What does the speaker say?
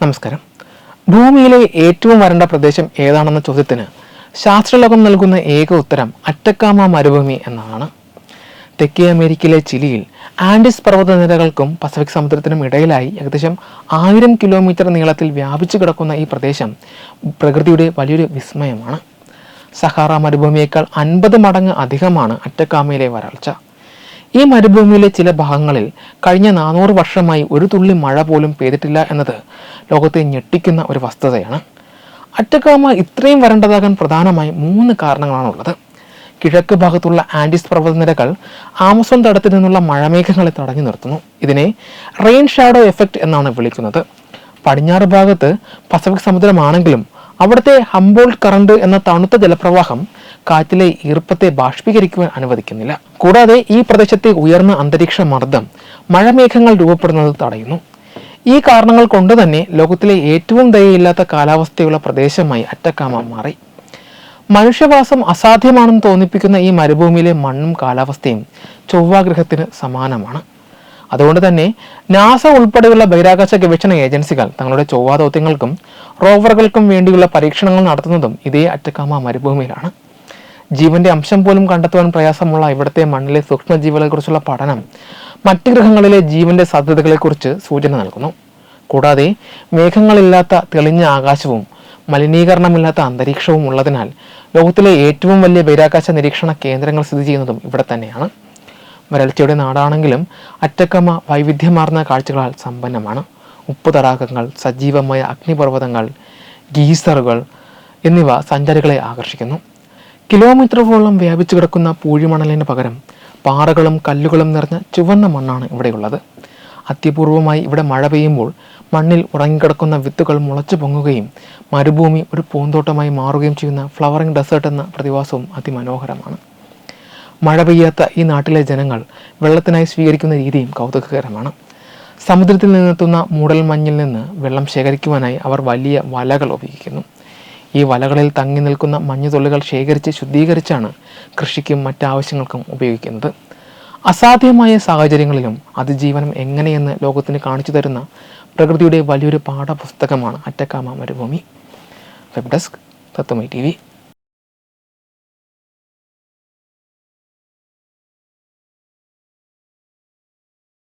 നമസ്കാരം. ഭൂമിയിലെ ഏറ്റവും വരണ്ട പ്രദേശം ഏതാണെന്ന ചോദ്യത്തിന് ശാസ്ത്രലോകം നൽകുന്ന ഏക ഉത്തരം അറ്റക്കാമ മരുഭൂമി എന്നതാണ് തെക്കേ അമേരിക്കയിലെ ചിലിയിൽ ആൻഡിസ് പർവതനിരകൾക്കും പസഫിക് സമുദ്രത്തിനും ഇടയിലായി ഏകദേശം ആയിരം കിലോമീറ്റർ നീളത്തിൽ വ്യാപിച്ചു കിടക്കുന്ന ഈ പ്രദേശം പ്രകൃതിയുടെ വലിയൊരു വിസ്മയമാണ്. സഹാറ മരുഭൂമിയേക്കാൾ അൻപത് മടങ്ങ് അധികമാണ് അറ്റക്കാമയിലെ വരൾച്ച. ഈ മരുഭൂമിയിലെ ചില ഭാഗങ്ങളിൽ കഴിഞ്ഞ നാനൂറ് വർഷമായി ഒരു തുള്ളി മഴ പോലും പെയ്തിട്ടില്ല എന്നത് ലോകത്തെ ഞെട്ടിക്കുന്ന ഒരു വസ്തുതയാണ്. അറ്റക്കാമ ഇത്രയും വരണ്ടതാകാൻ പ്രധാനമായി മൂന്ന് കാരണങ്ങളാണുള്ളത്. കിഴക്ക് ഭാഗത്തുള്ള ആൻഡീസ് പർവതനിരകൾ ആമസോൺ തടത്തിൽ നിന്നുള്ള മഴമേഘങ്ങളെ തടഞ്ഞു നിർത്തുന്നു. ഇതിനെ റെയിൻ ഷാഡോ എഫക്റ്റ് എന്നാണ് വിളിക്കുന്നത്. പടിഞ്ഞാറ് ഭാഗത്ത് പസഫിക് സമുദ്രമാണെങ്കിലും അവിടുത്തെ ഹംബോൾട്ട് കറണ്ട് എന്ന തണുത്ത ജലപ്രവാഹം കാറ്റിലെ ഈർപ്പത്തെ ബാഷ്പീകരിക്കുവാൻ അനുവദിക്കുന്നില്ല. കൂടാതെ ഈ പ്രദേശത്തെ ഉയർന്ന അന്തരീക്ഷ മർദ്ദം മഴമേഘങ്ങൾ രൂപപ്പെടുന്നത് തടയുന്നു. ഈ കാരണങ്ങൾ കൊണ്ട് തന്നെ ലോകത്തിലെ ഏറ്റവും ദയയില്ലാത്ത കാലാവസ്ഥയുള്ള പ്രദേശമായി അറ്റക്കാമ മാറി. മനുഷ്യവാസം അസാധ്യമാണെന്ന് തോന്നിപ്പിക്കുന്ന ഈ മരുഭൂമിയിലെ മണ്ണും കാലാവസ്ഥയും ചൊവ്വാഗ്രഹത്തിന് സമാനമാണ്. അതുകൊണ്ട് തന്നെ നാസ ഉൾപ്പെടെയുള്ള ബഹിരാകാശ ഗവേഷണ ഏജൻസികൾ തങ്ങളുടെ ചൊവ്വാ ദൗത്യങ്ങൾക്കും റോവറുകൾക്കും വേണ്ടിയുള്ള പരീക്ഷണങ്ങൾ നടത്തുന്നതും ഇതേ അറ്റക്കാമ മരുഭൂമിയിലാണ്. ജീവന്റെ അംശം പോലും കണ്ടെത്തുവാൻ പ്രയാസമുള്ള ഇവിടുത്തെ മണ്ണിലെ സൂക്ഷ്മജീവികളെക്കുറിച്ചുള്ള പഠനം മറ്റ് ഗ്രഹങ്ങളിലെ ജീവന്റെ സാധ്യതകളെക്കുറിച്ച് സൂചന നൽകുന്നു. കൂടാതെ മേഘങ്ങളില്ലാത്ത തെളിഞ്ഞ ആകാശവും മലിനീകരണമില്ലാത്ത അന്തരീക്ഷവും ഉള്ളതിനാൽ ലോകത്തിലെ ഏറ്റവും വലിയ ബഹിരാകാശ നിരീക്ഷണ കേന്ദ്രങ്ങൾ സ്ഥിതി ചെയ്യുന്നതും ഇവിടെ തന്നെയാണ്. വരൾച്ചയുടെ നാടാണെങ്കിലും അറ്റക്കമ വൈവിധ്യമാർന്ന കാഴ്ചകളാൽ സമ്പന്നമാണ്. ഉപ്പ് തടാകങ്ങൾ സജീവമായ അഗ്നിപർവതങ്ങൾ ഗീസറുകൾ എന്നിവ സഞ്ചാരികളെ ആകർഷിക്കുന്നു. കിലോമീറ്ററുകളോളം വ്യാപിച്ചു കിടക്കുന്ന പൂഴിമണലിന് പകരം പാറകളും കല്ലുകളും നിറഞ്ഞ ചുവന്ന മണ്ണാണ് ഇവിടെയുള്ളത്. അത്യപൂർവമായി ഇവിടെ മഴ പെയ്യുമ്പോൾ മണ്ണിൽ ഉറങ്ങിക്കിടക്കുന്ന വിത്തുകൾ മുളച്ചു പൊങ്ങുകയും മരുഭൂമി ഒരു പൂന്തോട്ടമായി മാറുകയും ചെയ്യുന്ന ഫ്ലവറിംഗ് ഡെസേർട്ട് എന്ന പ്രതിഭാസവും അതിമനോഹരമാണ്. മഴ പെയ്യാത്ത ഈ നാട്ടിലെ ജനങ്ങൾ വെള്ളത്തിനായി സ്വീകരിക്കുന്ന രീതിയും കൗതുകകരമാണ്. സമുദ്രത്തിൽ നിന്നെത്തുന്ന മൂടൽ മഞ്ഞിൽ നിന്ന് വെള്ളം ശേഖരിക്കുവാനായി അവർ വലിയ വലകൾ ഉപയോഗിക്കുന്നു. ഈ വലകളിൽ തങ്ങി നിൽക്കുന്ന മഞ്ഞുതുള്ളികൾ ശേഖരിച്ച് ശുദ്ധീകരിച്ചാണ് കൃഷിക്കും മറ്റാവശ്യങ്ങൾക്കും ഉപയോഗിക്കുന്നത്. അസാധ്യമായ സാഹചര്യങ്ങളിലും അതിജീവനം എങ്ങനെയെന്ന് ലോകത്തിന് കാണിച്ചു തരുന്ന പ്രകൃതിയുടെ വലിയൊരു പാഠപുസ്തകമാണ് അറ്റക്കാമ മരുഭൂമി. Web desk Tatwamayi T